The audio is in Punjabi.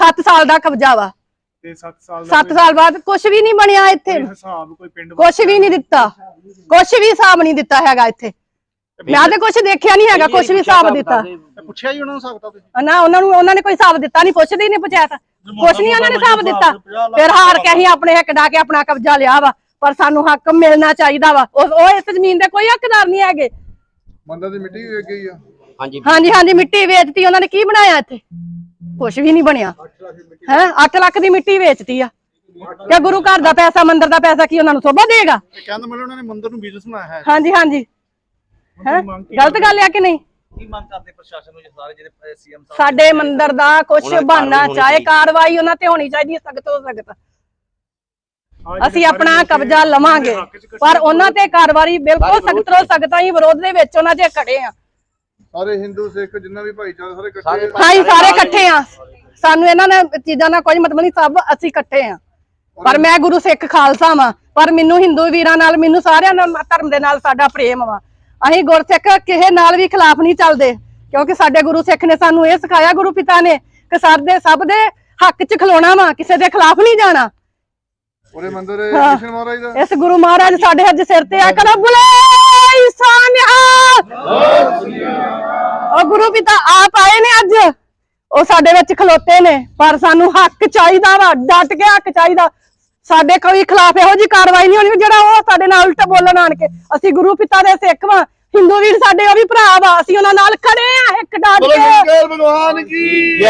7 ਸਾਲ ਦਾ ਕਬਜ਼ਾ ਵਾ। ਤੇ 7 ਸਾਲ ਦਾ 7 ਸਾਲ ਬਾਅਦ ਕੁਝ ਵੀ ਨਹੀਂ ਬਣਿਆ ਇੱਥੇ। ਕੋਈ ਹਿਸਾਬ ਕੋਈ ਪਿੰਡ ਕੁਝ ਵੀ ਨਹੀਂ ਦਿੱਤਾ। ਕੁਝ ਵੀ ਹਿਸਾਬ ਨਹੀਂ ਦਿੱਤਾ ਹੈਗਾ ਇੱਥੇ। ਮੈਂ ਤੇ ਕੁਝ ਦੇਖਿਆ ਨਹੀਂ ਹੈਗਾ ਕੁਝ ਵੀ ਹਿਸਾਬ ਦਿੱਤਾ। ਪੁੱਛਿਆ ਜੀ ਉਹਨਾਂ ਨੂੰ ਸਕਦਾ ਤੁਸੀਂ। ਨਾ ਉਹਨਾਂ ਨੂੰ ਉਹਨਾਂ ਨੇ ਕੋਈ ਹਿਸਾਬ ਦਿੱਤਾ ਨਹੀਂ ਪੁੱਛਦੇ ਹੀ ਨਹੀਂ ਪੰਚਾਇਤ। ਕੁਛ ਨਹੀਂ ਉਹਨਾਂ ਨੇ ਹਿਸਾਬ ਦਿੱਤਾ। ਫਿਰ ਹਾਰ ਕੇ ਅਸੀਂ ਆਪਣੇ ਹੱਕ ਡਾ ਕੇ ਆਪਣਾ ਕਬਜ਼ਾ ਲਿਆ ਵਾ ਪਰ ਸਾਨੂੰ ਹੱਕ ਮਿਲਣਾ ਚਾਹੀਦਾ ਵਾ। ਉਹ ਉਹ ਇਸ ਜ਼ਮੀਨ ਦੇ ਕੋਈ ਹੱਕਦਾਰ ਨਹੀਂ ਹੈਗੇ। ਮੰਦਰ ਦੀ ਮਿੱਟੀ ਵੀ ਵੇਚ ਗਈ ਆ। ਹਾਂਜੀ। ਹਾਂਜੀ ਹਾਂਜੀ ਮਿੱਟੀ ਵੇਚਤੀ ਉਹਨਾਂ ਨੇ ਕੀ ਬਣਾਇਆ ਇੱਥੇ? ਕੁਛ ਵੀ ਨਹੀਂ ਬਣਿਆ। ਹੈ? 8 ਲੱਖ ਦੀ ਮਿੱਟੀ ਵੇਚਤੀ ਆ। ਕਿ ਗੁਰੂ ਘਰ ਦਾ ਪੈਸਾ ਮੰਦਿਰ ਦਾ ਪੈਸਾ ਕੀ ਉਹਨਾਂ ਨੂੰ ਸੋਭਾ ਦੇਗਾ? ਕਹਿੰਦਾ ਮਤਲਬ ਉਹਨਾਂ ਨੇ ਮੰਦਰ ਨੂੰ ਬਿਜ਼ਨਸ ਬਣਾਇਆ ਹੈ। ਹਾਂਜੀ ਹਾਂਜੀ। ਹੈ? ਗਲਤ ਗੱਲ ਆ ਕਿ ਨਹੀਂ? ਕੀ ਮੰਗ ਕਰਦੇ ਪ੍ਰਸ਼ਾਸਨ ਨੂੰ ਸਾਰੇ ਜਿਹੜੇ ਸੀਐਮ ਸਾਹਿਬ? ਸਾਡੇ ਮੰਦਿਰ ਦਾ ਦੀ ਬਣਨਾ ਚਾਹੇ। ਕਾਰਵਾਈ ਉਹਨਾਂ ਤੇ ਹੋਣੀ ਚਾਹੀਦੀ ਹੈ ਸਖਤ ਤੋਂ ਸਖਤ। ਅਸੀਂ ਆਪਣਾ ਕਬਜ਼ਾ ਲਵਾਂਗੇ। ਪਰ ਉਹਨਾਂ ਤੇ ਕਾਰਵਾਈ ਬਿਲਕੁਲ ਸਖਤ ਤੋਂ ਸਖਤ ਹੀ ਵਿਰੋਧ ਦੇ ਵਿੱਚ ਉਹਨਾਂ 'ਚ ਖੜੇ ਆ। ਸਾਰੇ ਹਿੰਦੂ ਸਿੱਖ ਜਿੰਨਾ ਵੀ ਭਾਈਚਾਰਾ ਸਾਰੇ ਇਕੱਠੇ ਸਾਰੇ ਆ। ਹਾਂ ਜੀ, ਸਾਰੇ ਇਕੱਠੇ ਆ। ਸਾਨੂੰ ਇਹਨਾਂ ਨੇ ਚੀਜ਼ਾਂ ਨਾਲ ਕੋਈ ਮਤਲਬ ਨਹੀਂ ਸਭ ਅਸੀਂ ਇਕੱਠੇ ਆ। ਪਰ ਮੈਂ ਗੁਰੂ ਸਿੱਖ ਖਾਲਸਾ ਵਾਂ ਪਰ ਮੈਨੂੰ ਹਿੰਦੂ ਵੀਰਾਂ ਨਾਲ ਮੈਨੂੰ ਸਾਰਿਆਂ ਨਾਲ ਧਰਮ ਦੇ ਨਾਲ ਸਾਡਾ ਪ੍ਰੇਮ ਵਾ। ਅਸੀਂ ਗੁਰਸਿੱਖ ਕਿਸੇ ਨਾਲ ਵੀ ਖਿਲਾਫ ਨਹੀਂ ਚੱਲਦੇ ਕਿਉਂਕਿ ਸਾਡੇ ਗੁਰੂ ਸਿੱਖ ਨੇ ਸਾਨੂੰ ਇਹ ਸਿਖਾਇਆ ਗੁਰੂ ਪਿਤਾ ਨੇ ਕਿ ਸਾਡੇ ਸਭ ਦੇ ਹੱਕ 'ਚ ਖਲੋਣਾ ਵਾ ਕਿਸੇ ਦੇ ਖਿਲਾਫ ਨਹੀਂ ਜਾਣਾ। ਉਰੇ ਮੰਦਰ ਹੈ ਹਾਂ। ਕ੍ਰਿਸ਼ਨ ਮਹਾਰਾਜ ਦਾ? ਇਸ ਗੁਰੂ ਮਹਾਰਾਜ ਸਾਡੇ ਅੱਜ ਸਿਰ ਤੇ ਆ ਕਰੋ ਬੁਲੇ ਸਾਨਿਆ। ਗੁਰੂ ਪਿਤਾ ਆਪ ਆਏ ਨੇ ਅੱਜ। ਉਹ ਸਾਡੇ ਵਿੱਚ ਖਲੋਤੇ ਨੇ ਪਰ ਸਾਨੂੰ ਹੱਕ ਚਾਹੀਦਾ ਵਾ ਡਟ ਕੇ ਹੱਕ ਚਾਹੀਦਾ। ਸਾਡੇ ਕੋਈ ਖਿਲਾਫ ਇਹੋ ਜੀ ਕਾਰਵਾਈ ਨਹੀਂ ਹੋਣੀ ਜਿਹੜਾ ਉਹ ਸਾਡੇ ਨਾਲ ਉਲਟਾ ਬੋਲਣ ਆਣ ਕੇ ਅਸੀਂ ਗੁਰੂ ਪਿਤਾ ਦੇ ਸਿੱਖ ਵਾਂ। ਹਿੰਦੂ ਵੀਰ ਸਾਡੇ ਉਹ ਵੀ ਭਰਾ ਵਾ ਅਸੀਂ ਉਹਨਾਂ ਨਾਲ ਖੜੇ ਆ ਇੱਕ ਡਟ ਕੇ। ਭਗਵਾਨ ਕੀ